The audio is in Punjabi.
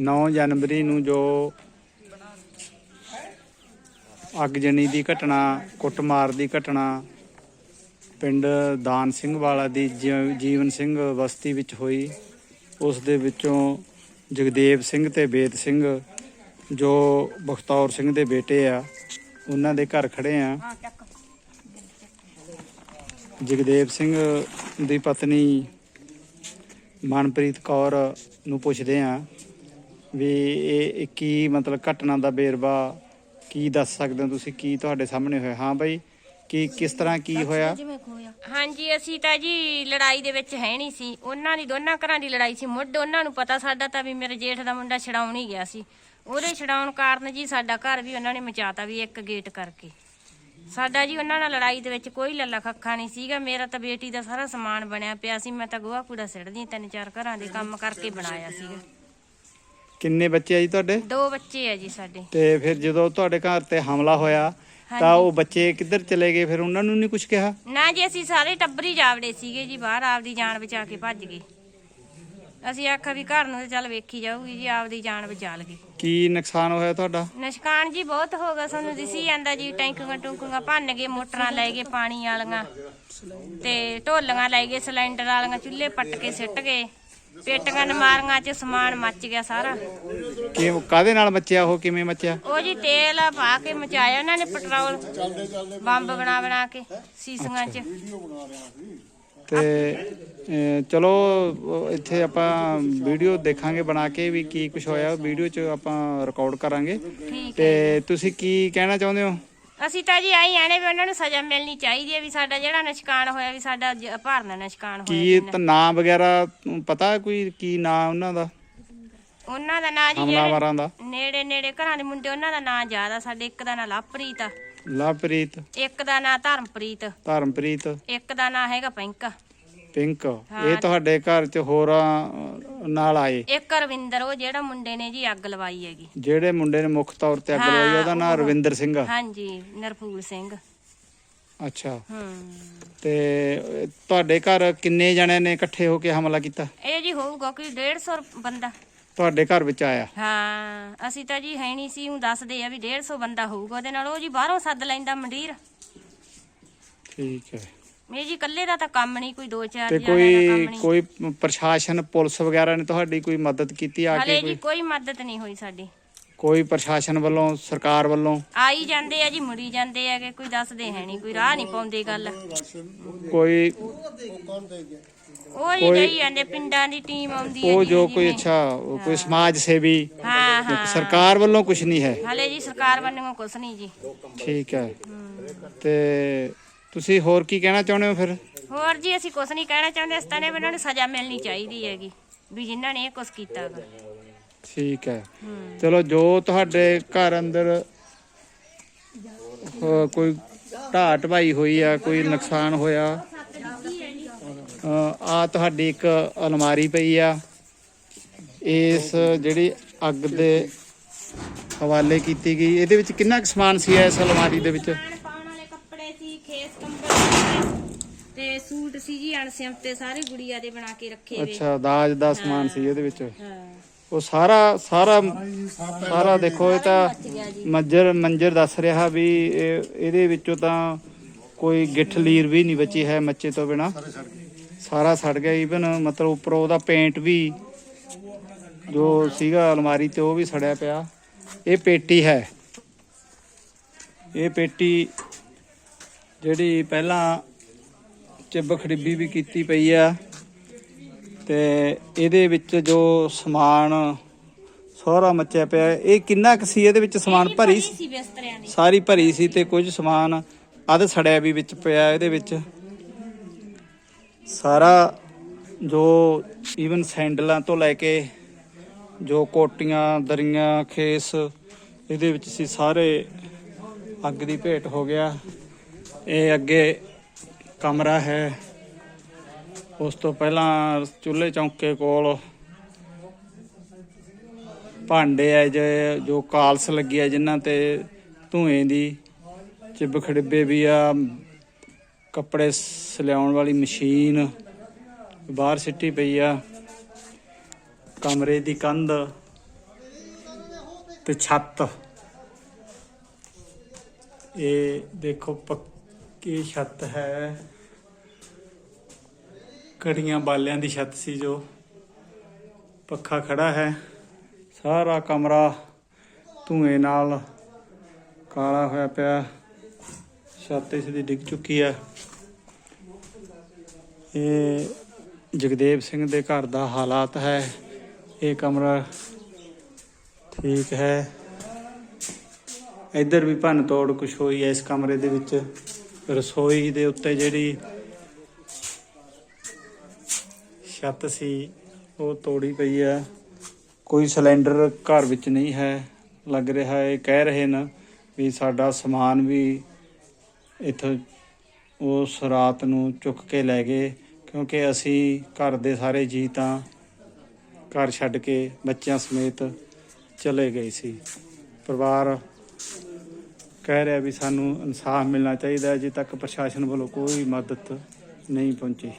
9 ਜਨਵਰੀ ਨੂੰ ਜੋ ਅਗਜਣੀ ਦੀ ਘਟਨਾ, ਕੁੱਟਮਾਰ ਦੀ ਘਟਨਾ, ਪਿੰਡ ਦਾਨ ਸਿੰਘ ਵਾਲਾ ਦੀ ਜੀਵਨ ਸਿੰਘ ਬਸਤੀ ਵਿੱਚ ਹੋਈ। ਉਸ ਦੇ ਵਿੱਚੋਂ ਜਗਦੇਵ ਸਿੰਘ ਤੇ ਬੇਤ ਸਿੰਘ, ਜੋ ਬਖਤੌਰ ਸਿੰਘ ਦੇ ਬੇਟੇ ਆ, ਉਹਨਾਂ ਦੇ ਘਰ ਖੜੇ ਆ। ਜਗਦੇਵ ਸਿੰਘ ਦੀ ਪਤਨੀ ਮਨਪ੍ਰੀਤ ਕੌਰ ਨੂੰ ਪੁੱਛਦੇ ਆ ਵੀ ਇਹ ਕੀ ਮਤਲਬ ਘਟਨਾ ਦਾ ਬੇਰਵਾ ਕੀ ਦੱਸ ਸਕਦੇ ਹੋ ਤੁਸੀਂ? ਕੀ ਤੁਹਾਡੇ ਸਾਹਮਣੇ ਹੋਇਆ? ਹਾਂ ਬਾਈ ਕੀ ਕਿਸ ਤਰ੍ਹਾਂ ਕੀ ਹੋਇਆ? ਹਾਂਜੀ ਅਸੀਂ ਤਾਂ ਜੀ ਲੜਾਈ ਦੇ ਵਿੱਚ ਹੈ ਨਹੀਂ ਸੀ। ਉਹਨਾਂ ਦੀ ਦੋਨਾਂ ਘਰਾਂ ਦੀ ਲੜਾਈ ਸੀ। ਮੁੱਢ ਉਹਨਾਂ ਨੂੰ ਪਤਾ ਸਾਡਾ ਤਾਂ ਵੀ ਮੇਰੇ ਜੇਠ ਦਾ ਮੁੰਡਾ ਛਡਾਉਣ ਹੀ ਗਿਆ ਸੀ। ਉਹਦੇ ਛਡਾਉਣ ਕਾਰਨ ਜੀ ਸਾਡਾ ਘਰ ਵੀ ਉਹਨਾਂ ਨੇ ਮਚਾਤਾ ਵੀ ਇੱਕ ਗੇਟ ਕਰਕੇ। ਸਾਡਾ ਜੀ ਉਹਨਾਂ ਨਾਲ ਲੜਾਈ ਦੇ ਵਿੱਚ ਕੋਈ ਲੱਲਾ ਖੱਖਾ ਨਹੀਂ ਸੀਗਾ। ਮੇਰਾ ਤਾਂ ਬੇਟੀ ਦਾ ਸਾਰਾ ਸਮਾਨ ਬਣਿਆ ਪਿਆ ਸੀ। ਮੈਂ ਤਾਂ ਗੋਹਾ ਕੂੜਾ ਸਿੱਟਦੀ ਤਿੰਨ ਚਾਰ ਘਰਾਂ ਦੇ ਕੰਮ ਕਰਕੇ ਬਣਾਇਆ ਸੀਗਾ। ਕਿੰਨੇ ਬੱਚੇ ਆ ਜੀ ਤੁਹਾਡੇ? ਦੋ ਬੱਚੇ ਆ ਜੀ ਸਾਡੇ। ਤੇ ਫਿਰ ਜਦੋਂ ਤੁਹਾਡੇ ਘਰ ਤੇ ਹਮਲਾ ਹੋਇਆ ਤਾਂ ਉਹ ਬੱਚੇ ਕਿੱਧਰ ਚਲੇ ਗਏ? ਫਿਰ ਉਹਨਾਂ ਨੂੰ ਨਹੀਂ ਕੁਝ ਕਿਹਾ? ਨਾ ਜੀ ਅਸੀਂ ਸਾਰੇ ਟੱਬਰੀ ਜਾਵੜੇ ਸੀਗੇ ਜੀ ਬਾਹਰ ਆਪਦੀ ਜਾਨ ਬਚਾ ਕੇ ਭੱਜ ਗਏ। ਅਸੀਂ ਆਖਿਆ ਵੀ ਘਰ ਨੂੰ ਤੇ ਚੱਲ ਵੇਖੀ ਜਾਊਗੀ ਜੀ ਆਪਦੀ ਜਾਨ ਬਚਾ ਲਗੇ ਕੀ ਨੁਕਸਾਨ ਹੋਇਆ ਤੁਹਾਡਾ? ਨੁਕਸਾਨ ਜੀ ਬਹੁਤ ਹੋ ਗਿਆ ਸਾਨੂੰ ਦਿਸੀ ਜਾਂਦਾ ਜੀ ਟੈਂਕੀਆਂ ਟੂੰਕੀਆਂ ਭੰਨ ਗਏ ਮੋਟਰਾਂ ਲੈ ਗਏ ਪਾਣੀ ਵਾਲੀਆਂ ਤੇ ਢੋਲੀਆਂ ਲੈ ਗਏ ਸਿਲੰਡਰ ਵਾਲੀਆਂ ਚੁੱਲ੍ਹੇ ਪੱਟ ਕੇ ਸਿੱਟ ਗਏ। ਪੇਟੀਆਂ ਨਮਾਰੀਆਂ ਚ ਸਮਾਨ ਮੱਚ ਗਿਆ ਸਾਰਾ। ਕਿ ਕਾਦੇ ਨਾਲ ਮੱਚਿਆ ਉਹ ਕਿਵੇਂ ਮੱਚਿਆ? ਉਹ ਜੀ ਤੇਲ ਪਾ ਕੇ ਮਚਾਇਆ ਉਹਨਾਂ ਨੇ ਪੈਟਰੋਲ ਬੰਬ ਬਣਾ ਬਣਾ ਕੇ ਸੀਸੀਆਂ ਚ। ਤੇ ਅਹ, ਚਲੋ ਉਹ ਇੱਥੇ ਆਪਾਂ ਵੀਡੀਓ ਦੇਖਾਂਗੇ ਬਣਾ ਕੇ ਵੀ ਕੀ ਕੁਝ ਹੋਇਆ। ਵੀਡੀਓ 'ਚ ਆਪਾਂ ਰਿਕਾਰਡ ਕਰਾਂਗੇ। ਤੇ ਤੁਸੀਂ ਕੀ ਕਹਿਣਾ ਚਾਹੁੰਦੇ ਹੋ? ਅਸੀਂ ਤਾਂ ਜੀ ਆਈ ਆਣੇ ਵੀ ਉਹਨਾਂ ਨੂੰ ਸਜ਼ਾ ਮਿਲਣੀ ਚਾਹੀਦੀ ਹੈ ਵੀ ਸਾਡਾ ਜਿਹੜਾ ਨੁਕਸਾਨ ਹੋਇਆ ਵੀ ਸਾਡਾ ਜ- ਭਰਨਾ ਹੋਇਆ ਕੀ। ਤਾਂ ਨਾਂ ਵਗੈਰਾ ਪਤਾ ਕੋਈ ਕੀ ਨਾਂ ਉਹਨਾਂ ਦਾ? ਉਹਨਾਂ ਦਾ ਨਾਂ ਜੀ ਜਿਹੜੇ ਹਮਲਾਵਰਾਂ ਦਾ। ਨੇੜੇ ਨੇੜੇ ਘਰਾਂ ਦੇ ਮੁੰਡੇ ਉਹਨਾਂ ਦਾ ਨਾਂ ਜ਼ਿਆਦਾ ਸਾਡੇ। ਇੱਕ ਦਾ ਨਾਂ ਲਵਪ੍ਰੀਤ। ਆ ਲਵਪ੍ਰੀਤ। ਇੱਕ ਦਾ ਨਾਂ ਧਰਮਪ੍ਰੀਤ। ਧਰਮਪ੍ਰੀਤ। ਇੱਕ ਦਾ ਨਾਂ ਹੈਗਾ ਪਿੰਕ ਪਿੰਕ। ਇਹ ਤੁਹਾਡੇ ਘਰ 'ਚ ਹੋਰਾਂ ਨਾਲ ਆਏ? ਇੱਕ ਰਵਿੰਦਰ ਉਹ ਜਿਹੜਾ ਮੁੰਡੇ ਨੇ ਜੀ ਅੱਗ ਲਵਾਈ ਹੈਗੀ। ਜਿਹੜੇ ਮੁੰਡੇ ਨੇ ਮੁੱਖ ਤੌਰ ਤੇ ਅੱਗ ਲਵਾਈ ਉਹਦਾ ਨਾਮ। ਰਵਿੰਦਰ ਸਿੰਘ ਆ? ਹਾਂਜੀ ਨਰਫੂਲ ਸਿੰਘ। ਅੱਛਾ। ਹੂੰ। ਤੇ ਤੁਹਾਡੇ ਘਰ ਕਿੰਨੇ ਜਣਿਆਂ ਨੇ ਇਕੱਠੇ ਹੋ ਕੇ ਹਮਲਾ ਕੀਤਾ? ਇਹ ਜੀ ਹੋਊਗਾ ਕੋਈ 150 ਬੰਦਾ। ਤੁਹਾਡੇ ਘਰ ਵਿੱਚ ਆਇਆ? ਹਾਂ ਅਸੀਂ ਤਾਂ ਜੀ ਹੈ ਨਹੀਂ ਸੀ ਉਹ ਦੱਸਦੇ ਆ ਵੀ 150 ਬੰਦਾ ਹੋਊਗਾ ਉਹਦੇ ਨਾਲ ਉਹ ਜੀ ਬਾਹਰੋਂ ਸੱਦ ਲੈਂਦਾ ਮੰਡੀਰ। ਠੀਕ ਹੈ। ਇਹ ਜੀ ਇਕੱਲੇ ਦਾ ਤਾਂ ਕੰਮ ਨਹੀਂ ਕੋਈ ਦੋ ਚਾਰ ਤੇ ਜਣਿਆਂ ਦਾ ਕੰਮ ਕੋਈ ਨਹੀਂ। ਕੋਈ ਪ੍ਰਸ਼ਾਸਨ ਪੁਲਿਸ ਵਗੈਰਾ ਨੇ ਤੁਹਾਡੀ ਕੋਈ ਮਦਦ ਕੀਤੀ ਆ ਹਲੇ ਕੇ ਜੀ ਕੋਈ? ਕੋਈ ਮਦਦ ਨਹੀਂ ਹੋਈ ਸਾਡੀ। ਕੋਈ ਪ੍ਰਸ਼ਾਸਨ ਵੱਲੋਂ ਸਰਕਾਰ ਵੱਲੋਂ? ਆਈ ਜਾਂਦੇ ਆ ਜੀ ਮੁੜੀ ਜਾਂਦੇ ਆ ਕਿ ਕੋਈ ਦੱਸਦੇ ਹੈ ਨਹੀਂ ਕੋਈ ਰਾਹ ਨਹੀਂ ਪਾਉਂਦੇ ਗੱਲ। ਕੋਈ ਉਹ ਜੀ ਕੋਈ- ਗਈ ਜਾਂਦੇ ਪਿੰਡਾਂ ਦੀ ਟੀਮ ਆਉਂਦੀ ਹੈ ਉਹ ਜੀ ਜੋ ਕੋਈ ਜਿਵੇਂ। ਅੱਛਾ ਉਹ ਕੋਈ ਸਮਾਜ ਸੇਵੀ। ਹਾਂ ਹਾਂ। ਸਰਕਾਰ ਵੱਲੋਂ ਕੁਝ ਨਹੀਂ ਹੈ? ਹਲੇ ਜੀ ਸਰਕਾਰ ਵੱਲੋਂ ਕੁਛ ਨਹੀਂ ਜੀ। ਠੀਕ ਹੈ। ਤੇ ਤੁਸੀਂ ਹੋਰ ਕੀ ਕਹਿਣਾ ਚਾਹੁੰਦੇ ਹੋ ਫਿਰ? ਹੋਰ ਜੀ ਅਸੀਂ ਕੁਛ ਨਹੀਂ ਕਹਿਣਾ ਚਾਹੁੰਦੇ ਅਸੀਂ ਤਾਂ ਨੇ ਵੀ ਉਹਨਾਂ ਨੂੰ ਸਜ਼ਾ ਮਿਲਣੀ ਚਾਹੀਦੀ ਹੈਗੀ ਵੀ ਜਿਨ੍ਹਾਂ ਨੇ ਇਹ ਕੁਛ ਕੀਤਾ ਗਾ ਠੀਕ ਹੈ। ਹੂੰ। ਚਲੋ ਜੋ ਤੁਹਾਡੇ ਘਰ ਅੰਦਰ ਅਹ, ਕੋਈ ਢਾਹ ਢਵਾਈ ਹੋਈ ਆ ਕੋਈ ਨੁਕਸਾਨ ਹੋਇਆ ਆ ਤੁਹਾਡੀ ਇੱਕ ਅਲਮਾਰੀ ਪਈ ਆ। ਇਸ ਜਿਹੜੀ ਅੱਗ ਦੇ ਹਵਾਲੇ ਕੀਤੀ ਗਈ ਇਹਦੇ ਵਿੱਚ ਕਿੰਨਾ ਕੁ ਸਮਾਨ ਸੀ ਇਸ ਅਲਮਾਰੀ ਦੇ ਵਿੱਚ ਖਾਣ ਪਾਉਣ ਵਾਲੇ ਕੱਪੜੇ ਸੀ ਖੇਸ ਕੰਬਲ ਸੀ ਤੇ ਸੂਟ ਸੀ ਜੀ ਅਣਸਿਮਤੇ ਸਾਰੇ ਗੁੜੀਆ ਦੇ ਬਣਾ ਕੇ ਰੱਖੇ ਵੇ। ਅੱਛਾ ਦਾਜ ਦਾ ਸਮਾਨ ਸੀ ਇਹਦੇ ਵਿੱਚ। ਹਾਂ। ਉਹ ਸਾਰਾ ਸਾਰਾ ਸਾਰਾ ਦੇਖੋ ਇਹ ਤਾਂ ਮੰਜਰ ਮੰਜਰ ਦੱਸ ਰਿਹਾ ਵੀ ਇਹ ਇਹਦੇ ਵਿੱਚੋਂ ਤਾਂ ਕੋਈ ਗਿੱਠ ਲੀਰ ਵੀ ਨਹੀਂ ਬਚੀ ਹੈ ਮੱਚੇ ਤੋਂ ਬਿਨਾ। ਸਾਰਾ ਸੜ ਗਿਆ ਈਵਨ ਮਤਲਬ ਉੱਪਰੋਂ ਉਹਦਾ ਪੇਂਟ ਵੀ ਜੋ ਸੀਗਾ ਅਲਮਾਰੀ ਤੇ ਉਹ ਵੀ ਸੜਿਆ ਪਿਆ। ਇਹ ਪੇਟੀ ਹੈ। ਇਹ ਪੇਟੀ ਜਿਹੜੀ ਪਹਿਲਾਂ ਚਿੱਬ ਖੜਿੱਬੀ ਵੀ ਕੀਤੀ ਪਈ ਆ ਤੇ ਇਹਦੇ ਵਿੱਚ ਜੋ ਸਮਾਨ ਸਾਰਾ ਮੱਚਿਆ ਪਿਆ ਇਹ ਕਿੰਨਾ ਕੁ ਸੀ? ਇਹਦੇ ਵਿੱਚ ਸਮਾਨ ਭਰੀ ਸੀ ਸੀ ਬਿਸਤਰਿਆਂ ਦੀ। ਸਾਰੀ ਭਰੀ ਸੀ ਤੇ ਕੁਝ ਸਮਾਨ ਅੱਧ ਸੜਿਆ ਵੀ ਵਿੱਚ ਪਿਆ ਇਹਦੇ ਵਿੱਚ। ਸਾਰਾ ਜੋ ਈਵਨ ਸੈਂਡਲਾਂ ਤੋਂ ਲੈ ਕੇ ਜੋ ਕੋਟੀਆਂ ਦਰੀਆਂ ਖੇਸ ਇਹਦੇ ਵਿੱਚ ਸੀ ਸਾਰੇ ਅੱਗ ਦੀ ਭੇਟ ਹੋ ਗਿਆ। ਇਹ ਅੱਗੇ ਕਮਰਾ ਹੈ। ਉਸ ਤੋਂ ਪਹਿਲਾਂ ਚੁੱਲ੍ਹੇ ਚੌਂਕੇ ਕੋਲ ਭਾਂਡੇ ਹੈ ਜੇ, ਜੋ ਕਾਲਸ ਲੱਗੀ ਆ ਜਿਨ੍ਹਾਂ ਤੇ ਧੂਏ ਦੀ ਚਿੱਬ ਖੜਿੱਬੇ ਵੀ ਆ, ਕੱਪੜੇ ਸਿਲਾਉਣ ਵਾਲੀ ਮਸ਼ੀਨ ਬਾਹਰ ਸਿੱਟੀ ਪਈ ਆ। ਕਮਰੇ ਦੀ ਕੰਧ ਤੇ ਛੱਤ। ਇਹ ਦੇਖੋ ਪੱਕੀ ਛੱਤ ਹੈ। ਘੜੀਆਂ ਬਾਲਿਆਂ ਦੀ ਛੱਤ ਸੀ ਜੋ ਪੱਖਾ ਖੜਾ ਹੈ। ਸਾਰਾ ਕਮਰਾ ਧੂਏ ਨਾਲ ਕਾਲਾ ਹੋਇਆ ਪਿਆ। ਛੱਤ ਇਸ ਦੀ ਡਿੱਗ ਚੁੱਕੀ ਹੈ। ਇਹ ਜਗਦੇਵ ਸਿੰਘ ਦੇ ਘਰ ਦਾ ਹਾਲਾਤ ਹੈ। ਇਹ ਕਮਰਾ ਠੀਕ ਹੈ। ਇੱਧਰ ਵੀ ਭੰਨ ਤੋੜ ਕੁਛ ਹੋਈ ਹੈ ਇਸ ਕਮਰੇ ਦੇ ਵਿੱਚ। ਰਸੋਈ ਦੇ ਉੱਤੇ ਜਿਹੜੀ ਛੱਤ ਸੀ, ਉਹ ਤੋੜੀ ਪਈ ਹੈ ਕੋਈ ਸਿਲੰਡਰ ਘਰ ਵਿੱਚ ਨਹੀਂ ਹੈ, ਲੱਗ ਰਿਹਾ ਹੈ। ਕਹਿ ਰਹੇ ਨੇ ਵੀ ਸਾਡਾ ਸਮਾਨ ਵੀ ਇੱਥੋਂ ਉਸ ਰਾਤ ਨੂੰ ਚੁੱਕ ਕੇ ਲੈ ਗਏ, ਕਿਉਂਕਿ ਅਸੀਂ ਘਰ ਦੇ ਸਾਰੇ ਜੀ ਤਾਂ ਘਰ ਛੱਡ ਕੇ ਬੱਚਿਆਂ ਸਮੇਤ ਚਲੇ ਗਏ ਸੀ। ਪਰਿਵਾਰ ਕਹਿ ਰਿਹਾ ਵੀ ਸਾਨੂੰ ਇਨਸਾਫ ਮਿਲਣਾ ਚਾਹੀਦਾ ਅਜੇ ਤੱਕ ਪ੍ਰਸ਼ਾਸਨ ਵੱਲੋਂ ਕੋਈ ਮਦਦ ਨਹੀਂ ਪਹੁੰਚੀ।